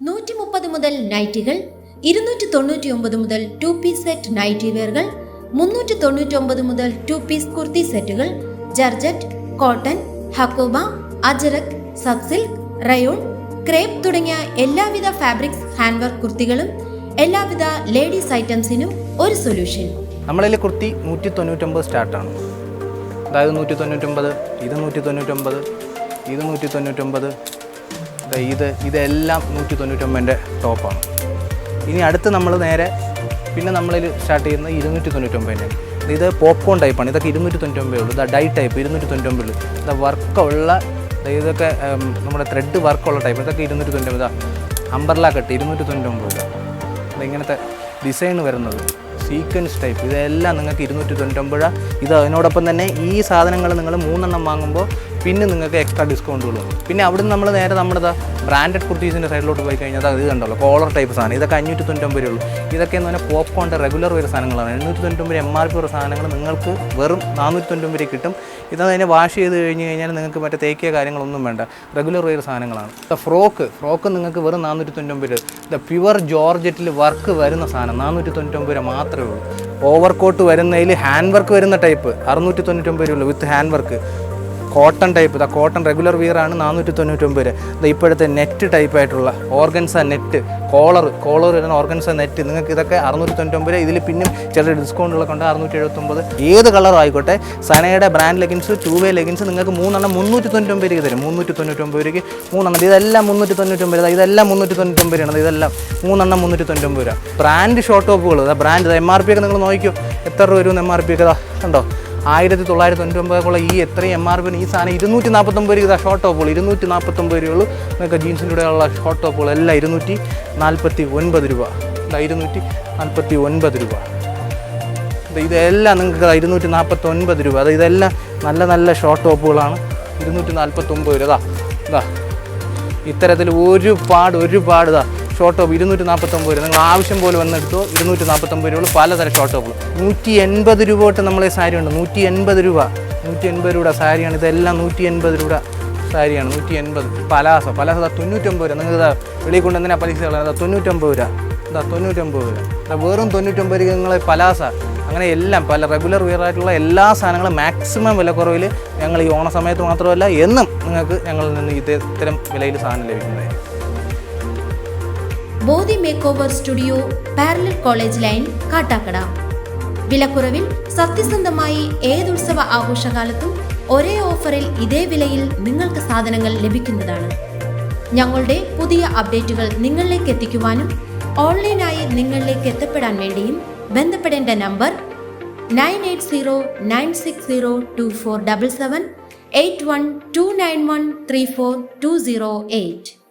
നൂറ്റി മുപ്പത് മുതൽ നൈറ്റികൾ ഇരുന്നൂറ്റി തൊണ്ണൂറ്റി ഒമ്പത് മുതൽ ടു പീസ് സെറ്റ് നൈറ്റി വെയറുകൾ മുന്നൂറ്റി തൊണ്ണൂറ്റി ഒമ്പത് മുതൽ ടു പീസ് കുർത്തി സെറ്റുകൾ georgette cotton hakoba ajrakh sub silk rayon crepe തുടങ്ങിയ എല്ലാവിധ ഫാബ്രിക്സ് ഹാൻഡ് വർക്ക് കുർത്തികളും എല്ലാവിധ ലേഡീസ് ഐറ്റംസിനും ഒരു സൊല്യൂഷൻ. നമ്മളിൽ കുർത്തി നൂറ്റി തൊണ്ണൂറ്റൊമ്പത് സ്റ്റാർട്ടാണ്. അതായത് നൂറ്റി തൊണ്ണൂറ്റൊമ്പത് ഇത് നൂറ്റി തൊണ്ണൂറ്റൊമ്പത് ഇത് നൂറ്റി തൊണ്ണൂറ്റൊമ്പത് ഇത് ഇതെല്ലാം നൂറ്റി തൊണ്ണൂറ്റൊമ്പതിന്റെ ടോപ്പാണ്. ഇനി അടുത്ത് നമ്മൾ നേരെ പിന്നെ നമ്മളിൽ സ്റ്റാർട്ട് ചെയ്യുന്നത് ഇരുന്നൂറ്റി തൊണ്ണൂറ്റൊമ്പതിന്റെ ഇത് പോപ്കോൺ ടൈപ്പാണ്. ഇതൊക്കെ ഇരുന്നൂറ്റി തൊണ്ണൂറ്റൊമ്പതേ ഉള്ളൂ. ഇതാ ഡൈ ടൈപ്പ് ഇരുന്നൂറ്റി തൊണ്ണൂറ്റൊമ്പതിൽ ഇതാ വർക്കുള്ള ഇതൊക്കെ നമ്മുടെ ത്രെഡ് വർക്കുള്ള ടൈപ്പ്. ഇതൊക്കെ ഇരുന്നൂറ്റി തൊണ്ണൂറ്റൊമ്പത് അമ്പർല കട്ട് ഇരുന്നൂറ്റി തൊണ്ണൂറ്റൊമ്പത് ഇങ്ങനത്തെ ഡിസൈൻ വരുന്നത്. സീക്വൻസ് ടൈപ്പ് ഇതെല്ലാം നിങ്ങൾക്ക് ഇരുന്നൂറ്റി തൊണ്ണൂറ്റൊമ്പത് ഇത് അതിനോടൊപ്പം തന്നെ ഈ സാധനങ്ങൾ നിങ്ങൾ മൂന്നെണ്ണം വാങ്ങുമ്പോൾ പിന്നെ നിങ്ങൾക്ക് എക്സ്ട്രാ ഡിസ്കൗണ്ടുകൾ വരും പിന്നെ അവിടുന്ന് നമ്മൾ നേരെ നമ്മുടെ ബ്രാൻഡഡ് കുർത്തീസിന്റെ സൈഡിലോട്ട് പോയി കഴിഞ്ഞാൽ അത് കണ്ടല്ലോ കോളർ ടൈപ്പ് സാധനം. ഇതൊക്കെ അഞ്ഞൂറ്റി തൊണ്ണൂറ്റൊമ്പത് ഉള്ളൂ. ഇതൊക്കെ എന്ന് പറഞ്ഞാൽ പോപ്കോണിന്റെ റെഗുലർ വരുന്ന സാധനങ്ങളാണ്. എണ്ണൂറ്റി തൊണ്ണൂറ്റൊമ്പത് എം ആർ പി ഉള്ള സാധനങ്ങൾ നിങ്ങൾക്ക് വെറും നാനൂറ്റി തൊണ്ണൂറ്റൊമ്പത് രൂപ കിട്ടും. ഇത് അതിനെ വാഷ് ചെയ്ത് കഴിഞ്ഞ് കഴിഞ്ഞാൽ നിങ്ങൾക്ക് മറ്റേ തേക്കിയ കാര്യങ്ങളൊന്നും വേണ്ട. റെഗുലർ വെയർ സാധനങ്ങളാണ്. ദ ഫ്രോക്ക് ഫ്രോക്ക് നിങ്ങൾക്ക് വെറും നാനൂറ്റി തൊണ്ണൂറ്റൊമ്പത് രൂപ. ദ പ്യുവർ ജോർജറ്റിൽ വർക്ക് വരുന്ന സാധനം നാനൂറ്റി തൊണ്ണൂറ്റൊമ്പത് രൂപ മാത്രമേ ഉള്ളൂ. ഓവർ കോട്ട് വരുന്നതിൽ ഹാൻഡ് വർക്ക് വരുന്ന ടൈപ്പ് അറുന്നൂറ്റി തൊണ്ണൂറ്റൊമ്പത് രൂപ with hand work cotton type ഇതാ കോട്ടൺ റെഗുലർ വിയർ ആണ് നാനൂറ്റി തൊണ്ണൂറ്റൊമ്പത് രൂപ ഇപ്പോഴത്തെ നെറ്റ് ടൈപ്പ് ആയിട്ടുള്ള ഓർഗൻസ നെറ്റ് കോളർ കോളർ വരുന്ന ഓർഗൻസ നെറ്റ് നിങ്ങൾക്ക് ഇതൊക്കെ അറുന്നൂറ്റി തൊണ്ണൂറ്റൊമ്പത് രൂപ. ഇതിൽ പിന്നും ചില ഡിസ്കൗണ്ടുകളൊക്കെ ഉണ്ട് അറുന്നൂറ്റി എഴുപത്തൊമ്പത് ഏത് കളർ ആയിക്കോട്ടെ സനയുടെ brand leggings two way leggings നിങ്ങൾക്ക് മൂന്നെണ്ണം മുന്നൂറ്റി തൊണ്ണൂറ്റൊമ്പത് രൂപ തരും. മുന്നൂറ്റി തൊണ്ണൂറ്റൊമ്പത് രൂപയ്ക്ക് മൂന്നെണ്ണം. ഇതെല്ലാം മുന്നൂറ്റി തൊണ്ണൂറ്റൊമ്പത് രൂപ ഇതെല്ലാം മുന്നൂറ്റി തൊണ്ണൂറ്റൊമ്പത് രൂപയാണ് ഇതെല്ലാം മൂന്നെണ്ണം മുന്നൂറ്റി തൊണ്ണൂറ്റൊമ്പത് രൂപ ബ്രാൻഡ് ഷോർട്ട് ടോപ്പുകൾ ബ്രാൻഡ് എം ആർ പി ഒക്കെ നിങ്ങൾ നോക്കിയോ എത്ര രൂപ വരും എം ആർ പി ഒക്കെ? കണ്ടോ? ആയിരത്തി തൊള്ളായിരത്തി തൊണ്ണൂറ്റൊമ്പതുള്ള ഈ എത്രയും എം ആർ പിന് ഈ സാധനം ഇരുന്നൂറ്റി നാൽപ്പത്തൊമ്പത് രൂപ ഷോർട്ട് ടോപ്പുകൾ ഇരുന്നൂറ്റി നാൽപ്പത്തൊമ്പത് രൂപയുള്ളൂ നിങ്ങൾക്ക് ജീൻസിന്റെ കൂടെയുള്ള ഷോർട്ട് ടോപ്പുകൾ എല്ലാം ഇരുന്നൂറ്റി നാൽപ്പത്തി ഒൻപത് രൂപ. ഇരുന്നൂറ്റി നാൽപ്പത്തി ഒൻപത് രൂപ. ഇത് ഇതെല്ലാം നിങ്ങൾക്ക് ഇരുന്നൂറ്റി നാൽപ്പത്തി ഒൻപത് രൂപ. അത് ഇതെല്ലാം നല്ല നല്ല ഷോർട്ട് ടോപ്പുകളാണ് ഇരുന്നൂറ്റി നാൽപ്പത്തൊമ്പത് രൂപ. ഇതാ ഇതാ. ഇത്തരത്തിൽ ഒരുപാട് ഒരുപാട് ഇതാ ഷോർട്ട് ടോപ്പ് ഇരുന്നൂറ്റി നാൽപ്പത്തൊമ്പത് രൂപ. നിങ്ങൾ ആവശ്യം പോലെ വന്നെടുത്തോ ഇരുന്നൂറ്റി നാൽപ്പത്തൊമ്പത് രൂപ പലതരം ഷോർട്ട് ടോപ്പുകൾ. നൂറ്റി എൺപത് രൂപ തൊട്ട് നമ്മളെ സാരി ഉണ്ട്. നൂറ്റി എൺപത് രൂപ. നൂറ്റി എൺപത് രൂപ സാരിയാണ്. ഇതെല്ലാം നൂറ്റി എൺപത് രൂപ സാരിയാണ്. നൂറ്റി എൺപത് പലാസോ. പലാസോ അതാ തൊണ്ണൂറ്റൊമ്പത് രൂപ. നിങ്ങൾ ഇതാ വെളിയിൽ കൊണ്ട് എന്തിനാ പലിശ? ഇതാ തൊണ്ണൂറ്റൊമ്പത് രൂപ. ഇതാ തൊണ്ണൂറ്റൊമ്പത് രൂപ. വെറും തൊണ്ണൂറ്റൊമ്പത് രൂപ നിങ്ങളെ പലാസ അങ്ങനെ എല്ലാം പല റെഗുലർ വെയർ ആയിട്ടുള്ള എല്ലാ സാധനങ്ങളും മാക്സിമം വിലക്കുറവിൽ ഞങ്ങൾ ഈ ഓണ സമയത്ത് മാത്രമല്ല എന്നും നിങ്ങൾക്ക് ഞങ്ങളിൽ നിന്ന് ഇത് ഇത്തരം വിലയിൽ സാധനം ലഭിക്കുന്നതായിരിക്കും. Bodhi make over studio parallel college line Kattakada. വിലക്കുറവിൽ സത്യസന്ധമായി ഏതുത്സവ ആഘോഷകാലത്തും ഒരേ ഓഫറിൽ ഇതേ വിലയിൽ നിങ്ങൾക്ക് സാധനങ്ങൾ ലഭിക്കുന്നതാണ്. ഞങ്ങളുടെ പുതിയ അപ്ഡേറ്റുകൾ നിങ്ങളിലേക്ക് എത്തിക്കുവാനും ഓൺലൈനായി നിങ്ങളിലേക്ക് എത്തപ്പെടാൻ വേണ്ടിയും ബന്ധപ്പെടേണ്ട number nine eight zero nine six zero two four double seven eight one two nine one three four two zero eight.